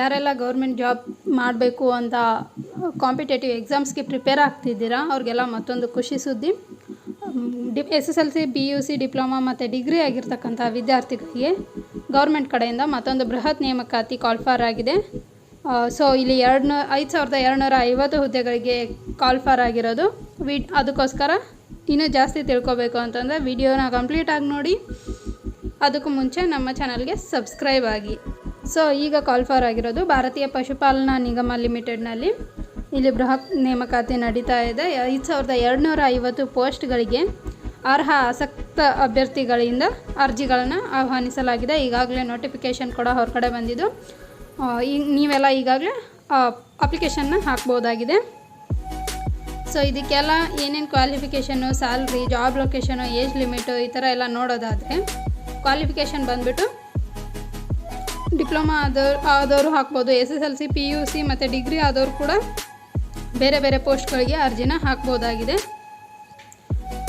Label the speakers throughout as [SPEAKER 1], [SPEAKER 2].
[SPEAKER 1] ಯಾರೆಲ್ಲ government job ಮಾಡಬೇಕು ಅಂತ ಕಾಂಪಿಟೇಟಿವ್ ಎಕ್ಸಾಮ್ಸ್ಗೆ ಪ್ರಿಪೇರ್ ಆಗ್ತಿದ್ದೀರಾ, ಅವ್ರಿಗೆಲ್ಲ ಮತ್ತೊಂದು ಖುಷಿ ಸುದ್ದಿ. D S S L C, P U C, diploma ಮತ್ತು ಡಿಗ್ರಿ ಆಗಿರ್ತಕ್ಕಂಥ ವಿದ್ಯಾರ್ಥಿಗಳಿಗೆ ಗೌರ್ಮೆಂಟ್ ಕಡೆಯಿಂದ ಮತ್ತೊಂದು ಬೃಹತ್ ನೇಮಕಾತಿ ಕಾಲ್ಫಾರ್ ಆಗಿದೆ. ಸೊ ಇಲ್ಲಿ ಎರಡು ಐದು ಸಾವಿರದ ಎರಡುನೂರ ಐವತ್ತು ಹುದ್ದೆಗಳಿಗೆ ಕಾಲ್ಫಾರ್ ಆಗಿರೋದು. ವಿ, ಅದಕ್ಕೋಸ್ಕರ ಇನ್ನೂ ಜಾಸ್ತಿ ತಿಳ್ಕೊಬೇಕು ಅಂತಂದರೆ ವಿಡಿಯೋನ ಕಂಪ್ಲೀಟಾಗಿ ನೋಡಿ. ಅದಕ್ಕೂ ಮುಂಚೆ ನಮ್ಮ ಚಾನಲ್ಗೆ ಸಬ್ಸ್ಕ್ರೈಬ್ ಆಗಿ. ಸೊ ಈಗ ಕಾಲ್ ಫಾರ್ ಆಗಿರೋದು ಭಾರತೀಯ ಪಶುಪಾಲನಾ ನಿಗಮ ಲಿಮಿಟೆಡ್ನಲ್ಲಿ. ಇಲ್ಲಿ ಬೃಹತ್ ನೇಮಕಾತಿ ನಡೀತಾ ಇದೆ. ಐದು ಸಾವಿರದ ಎರಡುನೂರ ಐವತ್ತು ಪೋಸ್ಟ್ಗಳಿಗೆ ಅರ್ಹ ಆಸಕ್ತ ಅಭ್ಯರ್ಥಿಗಳಿಂದ ಅರ್ಜಿಗಳನ್ನು ಆಹ್ವಾನಿಸಲಾಗಿದೆ. ಈಗಾಗಲೇ ನೋಟಿಫಿಕೇಷನ್ ಕೂಡ ಹೊರಗಡೆ ಬಂದಿದ್ದು. ಈಗ ನೀವೆಲ್ಲ ಈಗಾಗಲೇ ಅಪ್ಲಿಕೇಶನ್ನ ಹಾಕ್ಬೋದಾಗಿದೆ. ಸೊ ಇದಕ್ಕೆಲ್ಲ ಏನೇನು qualification salary job location age limit ಈ ಥರ ಎಲ್ಲ ನೋಡೋದಾದರೆ ಕ್ವಾಲಿಫಿಕೇಷನ್ ಬಂದುಬಿಟ್ಟು ಡಿಪ್ಲೊಮಾ ಆದವ್ರು, ಆದವರು ಹಾಕ್ಬೋದು. S S L C, P U C ಮತ್ತು ಡಿಗ್ರಿ ಆದವರು ಕೂಡ ಬೇರೆ ಬೇರೆ ಪೋಸ್ಟ್ಗಳಿಗೆ ಅರ್ಜಿನ ಹಾಕ್ಬೋದಾಗಿದೆ.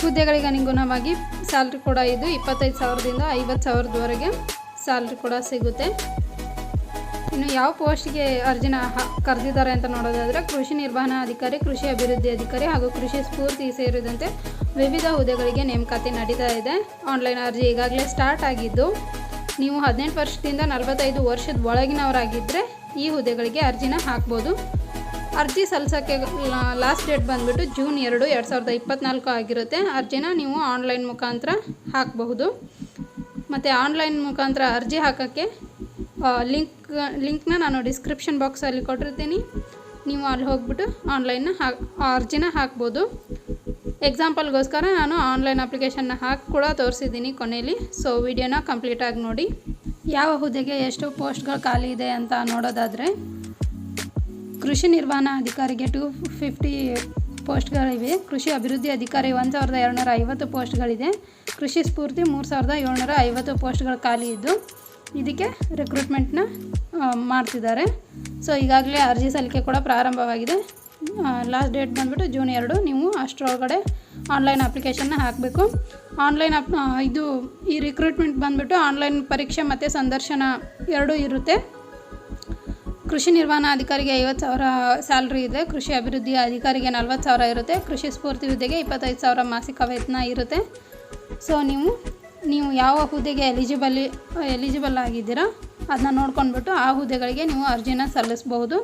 [SPEAKER 1] ಹುದ್ದೆಗಳಿಗೆ ಅನುಗುಣವಾಗಿ ಸ್ಯಾಲ್ರಿ ಕೂಡ ಇದು ಇಪ್ಪತ್ತೈದು ಸಾವಿರದಿಂದ ಐವತ್ತು ಸಾವಿರದವರೆಗೆ ಸ್ಯಾಲ್ರಿ ಕೂಡ ಸಿಗುತ್ತೆ. ಇನ್ನು ಯಾವ ಪೋಸ್ಟ್ಗೆ ಅರ್ಜಿನ ಕರೆದಿದ್ದಾರೆ ಅಂತ ನೋಡೋದಾದರೆ, ಕೃಷಿ ನಿರ್ವಹಣಾ ಅಧಿಕಾರಿ, ಕೃಷಿ ಅಭಿವೃದ್ಧಿ ಅಧಿಕಾರಿ ಹಾಗೂ ಕೃಷಿ ಸ್ಫೂರ್ತಿ ಸೇರಿದಂತೆ ವಿವಿಧ ಹುದ್ದೆಗಳಿಗೆ ನೇಮಕಾತಿ ನಡೀತಾ ಇದೆ. ಆನ್ಲೈನ್ ಅರ್ಜಿ ಈಗಾಗಲೇ ಸ್ಟಾರ್ಟ್ ಆಗಿದ್ದು ನೀವು ಹದಿನೆಂಟು ವರ್ಷದಿಂದ ನಲವತ್ತೈದು ವರ್ಷದ ಒಳಗಿನವರಾಗಿದ್ದರೆ ಈ ಹುದ್ದೆಗಳಿಗೆ ಅರ್ಜಿನ ಹಾಕ್ಬೋದು. ಅರ್ಜಿ ಸಲ್ಲಿಸೋಕ್ಕೆ ಲಾಸ್ಟ್ ಡೇಟ್ ಬಂದುಬಿಟ್ಟು ಜೂನ್ ಎರಡು ಎರಡು ಸಾವಿರದ ಇಪ್ಪತ್ತ್ನಾಲ್ಕು ಆಗಿರುತ್ತೆ. ಅರ್ಜಿನ ನೀವು ಆನ್ಲೈನ್ ಮುಖಾಂತರ ಹಾಕಬಹುದು. ಮತ್ತು ಆನ್ಲೈನ್ ಮುಖಾಂತರ ಅರ್ಜಿ ಹಾಕೋಕ್ಕೆ ಲಿಂಕ್ ಲಿಂಕ್ನ ನಾನು ಡಿಸ್ಕ್ರಿಪ್ಷನ್ ಬಾಕ್ಸಲ್ಲಿ ಕೊಟ್ಟಿರ್ತೀನಿ. ನೀವು ಅಲ್ಲಿ ಹೋಗ್ಬಿಟ್ಟು ಆನ್ಲೈನ್ನ ಹಾಕ್, ಅರ್ಜಿನ ಹಾಕ್ಬೋದು. ಎಕ್ಸಾಂಪಲ್ಗೋಸ್ಕರ ನಾನು ಆನ್ಲೈನ್ ಅಪ್ಲಿಕೇಶನ್ನ ಹಾಕಿ ಕೂಡ ತೋರಿಸಿದ್ದೀನಿ ಕೊನೆಯಲ್ಲಿ ಸೊ ವಿಡಿಯೋನ ಕಂಪ್ಲೀಟಾಗಿ ನೋಡಿ. ಯಾವ ಹುದ್ದೆಗೆ ಎಷ್ಟು ಪೋಸ್ಟ್ಗಳು ಖಾಲಿ ಇದೆ ಅಂತ ನೋಡೋದಾದರೆ, ಕೃಷಿ ನಿರ್ವಹಣಾ ಅಧಿಕಾರಿಗೆ ಟು ಫಿಫ್ಟಿ ಪೋಸ್ಟ್ಗಳಿವೆ. ಕೃಷಿ ಅಭಿವೃದ್ಧಿ ಅಧಿಕಾರಿ ಒಂದು ಸಾವಿರದ ಎರಡುನೂರ ಐವತ್ತು ಪೋಸ್ಟ್ಗಳಿದೆ. ಕೃಷಿ ಸ್ಫೂರ್ತಿ ಮೂರು ಸಾವಿರದ ಏಳ್ನೂರ ಐವತ್ತು ಪೋಸ್ಟ್ಗಳು ಖಾಲಿ ಇದ್ದು, ಇದಕ್ಕೆ ರಿಕ್ರೂಟ್ಮೆಂಟ್ನ ಮಾಡ್ತಿದ್ದಾರೆ. ಸೊ ಈಗಾಗಲೇ ಅರ್ಜಿ ಸಲ್ಲಿಕೆ ಕೂಡ ಪ್ರಾರಂಭವಾಗಿದೆ. ಲಾಸ್ಟ್ ಡೇಟ್ ಬಂದುಬಿಟ್ಟು ಜೂನ್ ಎರಡು. ನೀವು ಅಷ್ಟರೊಳಗಡೆ ಆನ್ಲೈನ್ ಅಪ್ಲಿಕೇಶನ್ನ ಹಾಕಬೇಕು. ಆನ್ಲೈನ್ ಅಪ್ ಇದು ಈ ರಿಕ್ರೂಟ್ಮೆಂಟ್ ಬಂದುಬಿಟ್ಟು ಆನ್ಲೈನ್ ಪರೀಕ್ಷೆ ಮತ್ತು ಸಂದರ್ಶನ ಎರಡೂ ಇರುತ್ತೆ. ಕೃಷಿ ನಿರ್ವಹಣಾ ಅಧಿಕಾರಿಗೆ ಐವತ್ತು ಸಾವಿರ ಸ್ಯಾಲ್ರಿ ಇದೆ. ಕೃಷಿ ಅಭಿವೃದ್ಧಿ ಅಧಿಕಾರಿಗೆ ನಲ್ವತ್ತು ಸಾವಿರ ಇರುತ್ತೆ. ಕೃಷಿ ಸ್ಫೂರ್ತಿ ಹುದ್ದೆಗೆ ಇಪ್ಪತ್ತೈದು ಸಾವಿರ ಮಾಸಿಕ ವೇತನ ಇರುತ್ತೆ. ಸೊ ನೀವು ನೀವು ಯಾವ ಹುದ್ದೆಗೆ ಎಲಿಜಿಬಲಿ ಎಲಿಜಿಬಲ್ ಆಗಿದ್ದೀರಾ? ಅದನ್ನ ನೋಡ್ಕೊಂಡ್ಬಿಟ್ಟು ಆ ಹುದ್ದೆಗಳಿಗೆ ನೀವು ಅರ್ಜಿನ ಸಲ್ಲಿಸ್ಬಹುದು.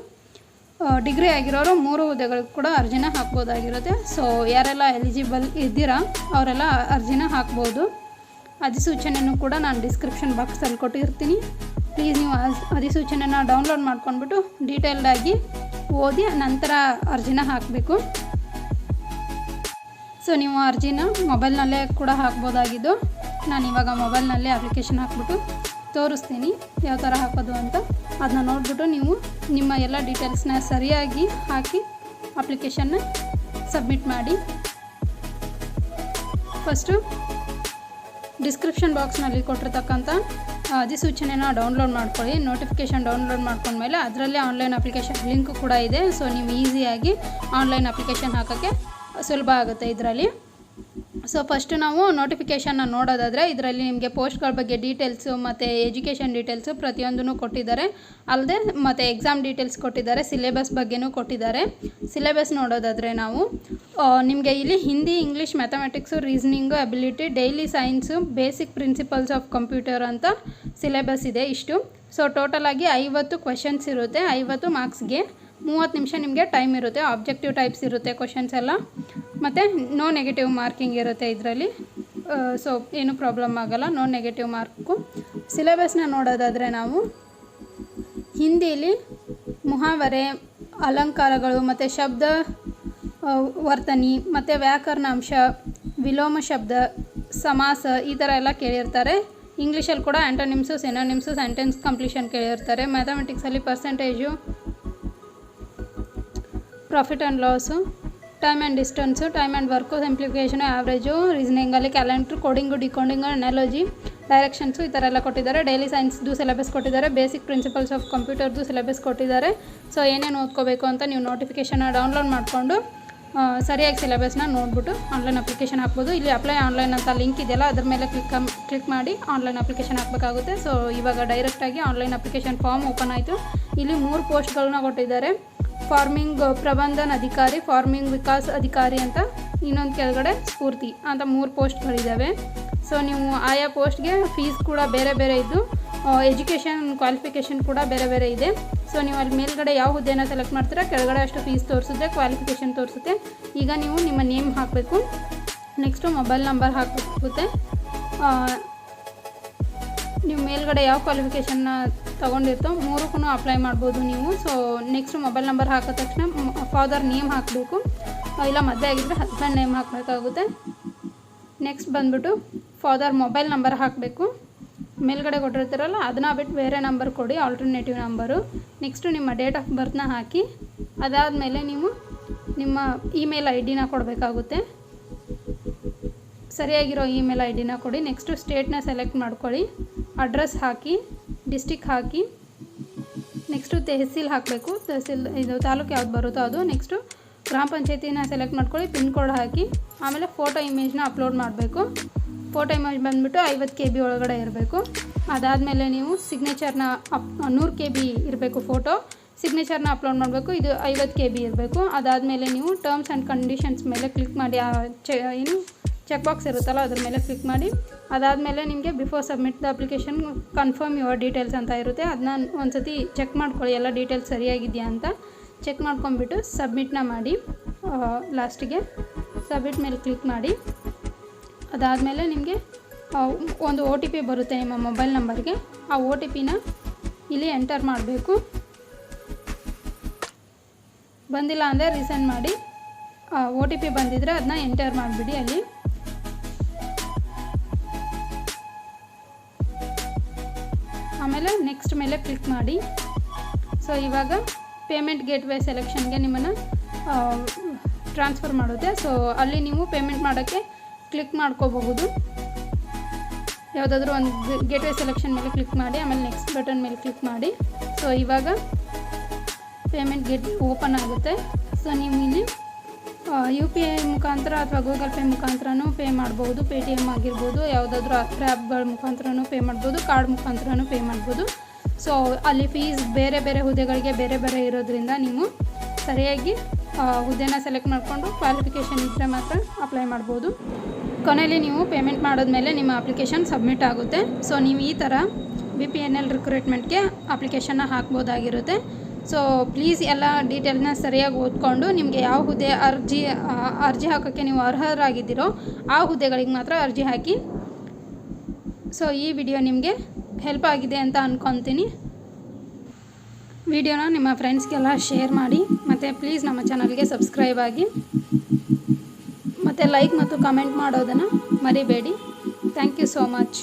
[SPEAKER 1] ಡಿಗ್ರಿ ಆಗಿರೋರು ಮೂರು ಹುದ್ದೆಗಳಿಗೆ ಕೂಡ ಅರ್ಜಿನ ಹಾಕ್ಬೋದಾಗಿರುತ್ತೆ. ಸೊ ಯಾರೆಲ್ಲ ಎಲಿಜಿಬಲ್ ಇದ್ದೀರಾ, ಅವರೆಲ್ಲ ಅರ್ಜಿನ ಹಾಕ್ಬೋದು. ಅಧಿಸೂಚನೆಯೂ ಕೂಡ ನಾನು ಡಿಸ್ಕ್ರಿಪ್ಷನ್ ಬಾಕ್ಸಲ್ಲಿ ಕೊಟ್ಟಿರ್ತೀನಿ. ಪ್ಲೀಸ್ ನೀವು ಅಧಿಸೂಚನೆಯನ್ನು ಅಧಿಸೂಚನೆನ ಡೌನ್ಲೋಡ್ ಮಾಡ್ಕೊಂಡ್ಬಿಟ್ಟು ಡೀಟೇಲ್ಡಾಗಿ ಓದಿ ನಂತರ ಅರ್ಜಿನ ಹಾಕಬೇಕು. ಸೊ ನೀವು ಅರ್ಜಿನ ಮೊಬೈಲ್ನಲ್ಲೇ ಕೂಡ ಹಾಕ್ಬೋದಾಗಿದ್ದು. ನಾನು ಇವಾಗ ಮೊಬೈಲ್ನಲ್ಲೇ ಅಪ್ಲಿಕೇಶನ್ ಹಾಕ್ಬಿಟ್ಟು ತೋರಿಸ್ತೀನಿ ಯಾವ ಥರ ಹಾಕೋದು ಅಂತ. ಅದನ್ನ ನೋಡಿಬಿಟ್ಟು ನೀವು ನಿಮ್ಮ ಎಲ್ಲ ಡೀಟೇಲ್ಸ್ನ ಸರಿಯಾಗಿ ಹಾಕಿ ಅಪ್ಲಿಕೇಶನ್ನ ಸಬ್ಮಿಟ್ ಮಾಡಿ. ಫಸ್ಟು ಡಿಸ್ಕ್ರಿಪ್ಷನ್ ಬಾಕ್ಸ್ನಲ್ಲಿ ಕೊಟ್ಟಿರ್ತಕ್ಕಂಥ ಅಧಿಸೂಚನೆನ ಡೌನ್ಲೋಡ್ ಮಾಡ್ಕೊಳ್ಳಿ. ನೋಟಿಫಿಕೇಶನ್ ಡೌನ್ಲೋಡ್ ಮಾಡ್ಕೊಂಡ್ಮೇಲೆ ಅದರಲ್ಲೇ ಆನ್ಲೈನ್ ಅಪ್ಲಿಕೇಶನ್ ಲಿಂಕ್ ಕೂಡ ಇದೆ. ಸೊ ನೀವು ಈಸಿಯಾಗಿ ಆನ್ಲೈನ್ ಅಪ್ಲಿಕೇಶನ್ ಹಾಕೋಕ್ಕೆ ಸುಲಭ ಆಗುತ್ತೆ ಇದರಲ್ಲಿ. ಸೊ ಫಸ್ಟು ನಾವು ನೋಟಿಫಿಕೇಷನ್ನ ನೋಡೋದಾದರೆ ಇದರಲ್ಲಿ ನಿಮಗೆ ಪೋಸ್ಟ್ಗಳ ಬಗ್ಗೆ ಡೀಟೇಲ್ಸು ಮತ್ತು ಎಜುಕೇಷನ್ ಡೀಟೇಲ್ಸು ಪ್ರತಿಯೊಂದನ್ನು ಕೊಟ್ಟಿದ್ದಾರೆ. ಅಲ್ಲದೆ ಮತ್ತು ಎಕ್ಸಾಮ್ ಡೀಟೇಲ್ಸ್ ಕೊಟ್ಟಿದ್ದಾರೆ ಸಿಲೆಬಸ್ ಬಗ್ಗೆನೂ ಕೊಟ್ಟಿದ್ದಾರೆ. ಸಿಲೆಬಸ್ ನೋಡೋದಾದರೆ ನಾವು ನಿಮಗೆ ಇಲ್ಲಿ Hindi English mathematics reasoning ability daily science basic principles of computer ಅಂತ ಸಿಲೆಬಸ್ ಇದೆ ಇಷ್ಟು. ಸೊ ಟೋಟಲಾಗಿ ಐವತ್ತು ಕ್ವೆಶನ್ಸ್ ಇರುತ್ತೆ, ಐವತ್ತು ಮಾರ್ಕ್ಸ್ಗೆ ಮೂವತ್ತು ನಿಮಿಷ ನಿಮಗೆ ಟೈಮ್ ಇರುತ್ತೆ ಆಬ್ಜೆಕ್ಟಿವ್ ಟೈಪ್ಸ್ ಇರುತ್ತೆ ಕ್ವಶನ್ಸ್ ಎಲ್ಲ. ಮತ್ತು ನೋ ನೆಗೆಟಿವ್ ಮಾರ್ಕಿಂಗ್ ಇರುತ್ತೆ ಇದರಲ್ಲಿ. ಸೊ ಏನು ಪ್ರಾಬ್ಲಮ್ ಆಗೋಲ್ಲ ನೋ ನೆಗೆಟಿವ್ ಮಾರ್ಕು ಸಿಲೆಬಸ್ನ ನೋಡೋದಾದರೆ ನಾವು ಹಿಂದೀಲಿ ಮುಹಾವರೆ, ಅಲಂಕಾರಗಳು, ಮತ್ತು ಶಬ್ದ ವರ್ತನೆ, ಮತ್ತು ವ್ಯಾಕರಣಾಂಶ, ವಿಲೋಮ ಶಬ್ದ, ಸಮಾಸ ಈ ಥರ ಎಲ್ಲ ಕೇಳಿರ್ತಾರೆ. ಇಂಗ್ಲೀಷಲ್ಲಿ ಕೂಡ ಆ್ಯಂಟೋನಿಮ್ಸು ಸೆನೋನಿಮ್ಸು ಸೆಂಟೆನ್ಸ್ ಕಂಪ್ಲೀಷನ್ ಕೇಳಿರ್ತಾರೆ. ಮ್ಯಾಥಮೆಟಿಕ್ಸಲ್ಲಿ percentage profit and loss time and distance time and work simplification average ರೀಸನಿಂಗಲ್ಲಿ calendar coding decoding analogy directions ಈ ಥರ ಎಲ್ಲ ಕೊಟ್ಟಿದ್ದಾರೆ ಡೈಲಿ ಸೈನ್ಸ್ದು ಸಿಲೆಬಸ್ ಕೊಟ್ಟಿದ್ದಾರೆ. ಬೇಸಿಕ್ ಪ್ರಿನ್ಸಿಪಲ್ಸ್ ಆಫ್ ಕಂಪ್ಯೂಟರ್ದು ಸಿಲೆಬಸ್ ಕೊಟ್ಟಿದ್ದಾರೆ. ಸೊ ಏನೇನು ಓದ್ಕೋಬೇಕು ಅಂತ ನೀವು ನೋಟಿಫಿಕೇಷನ್ನ ಡೌನ್ಲೋಡ್ ಮಾಡಿಕೊಂಡು ಸರಿಯಾಗಿ ಸಿಲೆಬಸ್ನ ನೋಡ್ಬಿಟ್ಟು ಆನ್ಲೈನ್ ಅಪ್ಲಿಕೇಶನ್ ಹಾಕ್ಬೋದು. ಇಲ್ಲಿ ಅಪ್ಲೈ ಆನ್ಲೈನ್ ಅಂತ ಲಿಂಕ್ ಇದೆಯಲ್ಲ, ಅದ್ರ ಮೇಲೆ ಕ್ಲಿಕ್ ಕ್ಲಿಕ್ ಮಾಡಿ ಆನ್ಲೈನ್ ಅಪ್ಲಿಕೇಶನ್ ಹಾಕಬೇಕಾಗುತ್ತೆ. ಸೊ ಇವಾಗ ಡೈರೆಕ್ಟಾಗಿ ಆನ್ಲೈನ್ ಅಪ್ಲಿಕೇಶನ್ ಫಾರ್ಮ್ ಓಪನ್ ಆಯಿತು. ಇಲ್ಲಿ ಮೂರು ಪೋಸ್ಟ್ಗಳನ್ನ ಕೊಟ್ಟಿದ್ದಾರೆ. ಫಾರ್ಮಿಂಗ್ ಪ್ರಬಂಧನ್ ಅಧಿಕಾರಿ, ಫಾರ್ಮಿಂಗ್ ವಿಕಾಸ್ ಅಧಿಕಾರಿ ಅಂತ ಇನ್ನೊಂದು ಕೆಳಗಡೆ ಸ್ಫೂರ್ತಿ ಅಂತ ಮೂರು ಪೋಸ್ಟ್ಗಳಿದ್ದಾವೆ ಸೊ ನೀವು ಆಯಾ ಪೋಸ್ಟ್ಗೆ ಫೀಸ್ ಕೂಡ ಬೇರೆ ಬೇರೆ ಇದ್ದು ಎಜುಕೇಷನ್ ಕ್ವಾಲಿಫಿಕೇಷನ್ ಕೂಡ ಬೇರೆ ಬೇರೆ ಇದೆ. ಸೊ ನೀವು ಅಲ್ಲಿ ಮೇಲ್ಗಡೆ ಯಾವ ಹುದ್ದೆನ ಸೆಲೆಕ್ಟ್ ಮಾಡ್ತೀರಾ, ಕೆಳಗಡೆ ಅಷ್ಟು ಫೀಸ್ ತೋರಿಸುತ್ತೆ, ಕ್ವಾಲಿಫಿಕೇಷನ್ ತೋರಿಸುತ್ತೆ. ಈಗ ನೀವು ನಿಮ್ಮ ನೇಮ್ ಹಾಕಬೇಕು. ನೆಕ್ಸ್ಟು ಮೊಬೈಲ್ ನಂಬರ್ ಹಾಕಬೇಕಾಗುತ್ತೆ ನೀವು ಮೇಲ್ಗಡೆ ಯಾವ ಕ್ವಾಲಿಫಿಕೇಷನ್ನ ತೊಗೊಂಡಿರ್ತೋ ಮೂರಕ್ಕೂ ಅಪ್ಲೈ ಮಾಡ್ಬೋದು ನೀವು. ಸೊ ನೆಕ್ಸ್ಟ್ ಮೊಬೈಲ್ ನಂಬರ್ ಹಾಕಿದ ತಕ್ಷಣ ಫಾದರ್ ನೇಮ್ ಹಾಕಬೇಕು. ಇಲ್ಲ, ಮದುವೆ ಆಗಿದ್ದರೆ ಹಸ್ಬೆಂಡ್ ನೇಮ್ ಹಾಕಬೇಕಾಗುತ್ತೆ. ನೆಕ್ಸ್ಟ್ ಬಂದ್ಬಿಟ್ಟು ಫಾದರ್ ಮೊಬೈಲ್ ನಂಬರ್ ಹಾಕಬೇಕು. ಮೇಲ್ಗಡೆ ಕೊಟ್ಟಿರ್ತಾರಲ್ಲ, ಅದನ್ನ ಬಿಟ್ಟು ಬೇರೆ ನಂಬರ್ ಕೊಡಿ ಆಲ್ಟರ್ನೇಟಿವ್ ನಂಬರು ನೆಕ್ಸ್ಟು ನಿಮ್ಮ ಡೇಟ್ ಆಫ್ ಬರ್ತ್ನ ಹಾಕಿ, ಅದಾದಮೇಲೆ ನೀವು ನಿಮ್ಮ ಇಮೇಲ್ ಐ ಡಿನ ಕೊಡಬೇಕಾಗುತ್ತೆ. ಸರಿಯಾಗಿರೋ ಇಮೇಲ್ ಐ ಡಿನ ಕೊಡಿ. ನೆಕ್ಸ್ಟು ಸ್ಟೇಟ್ನ ಸೆಲೆಕ್ಟ್ ಮಾಡ್ಕೊಳ್ಳಿ. ಅಡ್ರೆಸ್ ಹಾಕಿ. ಡಿಸ್ಟಿಕ್ ಹಾಕಿ ನೆಕ್ಸ್ಟು ತಹಸೀಲ್ ಹಾಕಬೇಕು. ತಹಸೀಲ್ ಇದು ತಾಲೂಕು ಯಾವ್ದು ಬರುತ್ತೋ ಅದು. ನೆಕ್ಸ್ಟು ಗ್ರಾಮ ಪಂಚಾಯತಿನ ಸೆಲೆಕ್ಟ್ ಮಾಡ್ಕೊಳ್ಳಿ, ಪಿನ್ ಕೋಡ್ ಹಾಕಿ. ಆಮೇಲೆ ಫೋಟೋ ಇಮೇಜ್ನ ಅಪ್ಲೋಡ್ ಮಾಡಬೇಕು. ಫೋಟೋ ಇಮೇಜ್ ಬಂದುಬಿಟ್ಟು ಐವತ್ತು ಕೆ ಬಿ ಒಳಗಡೆ ಇರಬೇಕು. ಅದಾದಮೇಲೆ ನೀವು ಸಿಗ್ನೇಚರ್ನ ಅಪ್, ನೂರು ಕೆ ಬಿ ಇರಬೇಕು ಫೋಟೋ. ಸಿಗ್ನೇಚರ್ನ ಅಪ್ಲೋಡ್ ಮಾಡಬೇಕು. ಇದು ಐವತ್ತು ಕೆ ಬಿ ಇರಬೇಕು. ಅದಾದಮೇಲೆ ನೀವು ಟರ್ಮ್ಸ್ ಆ್ಯಂಡ್ ಕಂಡೀಷನ್ಸ್ ಮೇಲೆ ಕ್ಲಿಕ್ ಮಾಡಿ ಏನು ಚೆಕ್ ಬಾಕ್ಸ್ ಇರುತ್ತಲ್ಲ, ಅದ್ರ ಮೇಲೆ ಕ್ಲಿಕ್ ಮಾಡಿ. ಅದಾದಮೇಲೆ ನಿಮಗೆ before submit the application confirm your details ಅಂತ ಇರುತ್ತೆ. ಅದನ್ನ ಒಂದ್ಸತಿ ಚೆಕ್ ಮಾಡ್ಕೊಳ್ಳಿ, ಎಲ್ಲ ಡೀಟೇಲ್ಸ್ ಸರಿಯಾಗಿದೆಯಾ ಅಂತ. ಚೆಕ್ ಮಾಡ್ಕೊಂಬಿಟ್ಟು ಸಬ್ಮಿಟ್ನ ಮಾಡಿ ಲಾಸ್ಟಿಗೆ ಸಬ್ಮಿಟ್ ಮೇಲೆ ಕ್ಲಿಕ್ ಮಾಡಿ. ಅದಾದಮೇಲೆ ನಿಮಗೆ ಒಂದು ಒ ಟಿ ಪಿ ಬರುತ್ತೆ ನಿಮ್ಮ ಮೊಬೈಲ್ ನಂಬರ್ಗೆ ಆ ಒ ಟಿ ಪಿನ ಇಲ್ಲಿ ಎಂಟರ್ ಮಾಡಬೇಕು. ಬಂದಿಲ್ಲ ಅಂದರೆ ರೀಸೆಂಡ್ ಮಾಡಿ. ಒ ಟಿ ಪಿ ಬಂದಿದ್ದರೆ ಅದನ್ನ ಎಂಟರ್ ಮಾಡಿಬಿಡಿ ಅಲ್ಲಿ. ಆಮೇಲೆ ನೆಕ್ಸ್ಟ್ ಮೇಲೆ ಕ್ಲಿಕ್ ಮಾಡಿ. ಸೊ ಇವಾಗ ಪೇಮೆಂಟ್ ಗೇಟ್ವೇ ಸೆಲೆಕ್ಷನ್ಗೆ ನಿಮ್ಮನ್ನು ಟ್ರಾನ್ಸ್ಫರ್ ಮಾಡುತ್ತೆ. ಸೊ ಅಲ್ಲಿ ನೀವು ಪೇಮೆಂಟ್ ಮಾಡೋಕ್ಕೆ ಕ್ಲಿಕ್ ಮಾಡ್ಕೋಬಹುದು. ಯಾವುದಾದ್ರೂ ಒಂದು ಗೇಟ್ವೇ ಸೆಲೆಕ್ಷನ್ ಮೇಲೆ ಕ್ಲಿಕ್ ಮಾಡಿ, ಆಮೇಲೆ ನೆಕ್ಸ್ಟ್ ಬಟನ್ ಮೇಲೆ ಕ್ಲಿಕ್ ಮಾಡಿ. ಸೊ ಇವಾಗ ಪೇಮೆಂಟ್ ಗೇಟ್ ಓಪನ್ ಆಗುತ್ತೆ. ಸೊ ನೀವು ಇಲ್ಲಿ ಯು ಪಿ ಐ ಮುಖಾಂತರ ಅಥವಾ ಗೂಗಲ್ ಪೇ ಮುಖಾಂತರನೂ ಪೇ ಮಾಡ್ಬೋದು ಪೇ ಟಿ ಎಂ ಆಗಿರ್ಬೋದು ಯಾವುದಾದ್ರೂ ಆ್ಯಪ್ಗಳ ಮುಖಾಂತರನೂ ಪೇ ಮಾಡ್ಬೋದು ಕಾರ್ಡ್ ಮುಖಾಂತರನೂ ಪೇ ಮಾಡ್ಬೋದು. ಸೊ ಅಲ್ಲಿ ಫೀಸ್ ಬೇರೆ ಬೇರೆ ಹುದ್ದೆಗಳಿಗೆ ಬೇರೆ ಬೇರೆ ಇರೋದ್ರಿಂದ ನೀವು ಸರಿಯಾಗಿ ಹುದ್ದೆನ ಸೆಲೆಕ್ಟ್ ಮಾಡಿಕೊಂಡು ಕ್ವಾಲಿಫಿಕೇಷನ್ ಇದ್ದರೆ ಮಾತ್ರ ಅಪ್ಲೈ ಮಾಡ್ಬೋದು. ಕೊನೆಯಲ್ಲಿ ನೀವು ಪೇಮೆಂಟ್ ಮಾಡಿದ್ಮೇಲೆ ನಿಮ್ಮ ಅಪ್ಲಿಕೇಶನ್ ಸಬ್ಮಿಟ್ ಆಗುತ್ತೆ. ಸೊ ನೀವು ಈ ಥರ ಬಿ ಪಿ ಎನ್ ಎಲ್ ರಿಕ್ರೂಟ್ಮೆಂಟ್ಗೆ ಅಪ್ಲಿಕೇಶನ್ನ ಹಾಕ್ಬೋದಾಗಿರುತ್ತೆ. ಸೊ ಪ್ಲೀಸ್ ಎಲ್ಲ ಡೀಟೇಲ್ನ ಸರಿಯಾಗಿ ಓದ್ಕೊಂಡು ನಿಮಗೆ ಯಾವ ಹುದ್ದೆ ಅರ್ಜಿ ಅರ್ಜಿ ಹಾಕೋಕ್ಕೆ ನೀವು ಅರ್ಹರಾಗಿದ್ದೀರೋ ಆ ಹುದ್ದೆಗಳಿಗೆ ಮಾತ್ರ ಅರ್ಜಿ ಹಾಕಿ. ಸೊ ಈ ವಿಡಿಯೋ ನಿಮಗೆ ಹೆಲ್ಪ್ ಆಗಿದೆ ಅಂತ ಅಂದ್ಕೊತೀನಿ ವಿಡಿಯೋನ ನಿಮ್ಮ ಫ್ರೆಂಡ್ಸ್ಗೆಲ್ಲ ಶೇರ್ ಮಾಡಿ, ಮತ್ತು ಪ್ಲೀಸ್ ನಮ್ಮ ಚಾನಲ್ಗೆ ಸಬ್ಸ್ಕ್ರೈಬ್ ಆಗಿ. ಮತ್ತು ಲೈಕ್ ಮತ್ತು ಕಮೆಂಟ್ ಮಾಡೋದನ್ನು ಮರಿಬೇಡಿ. Thank you so much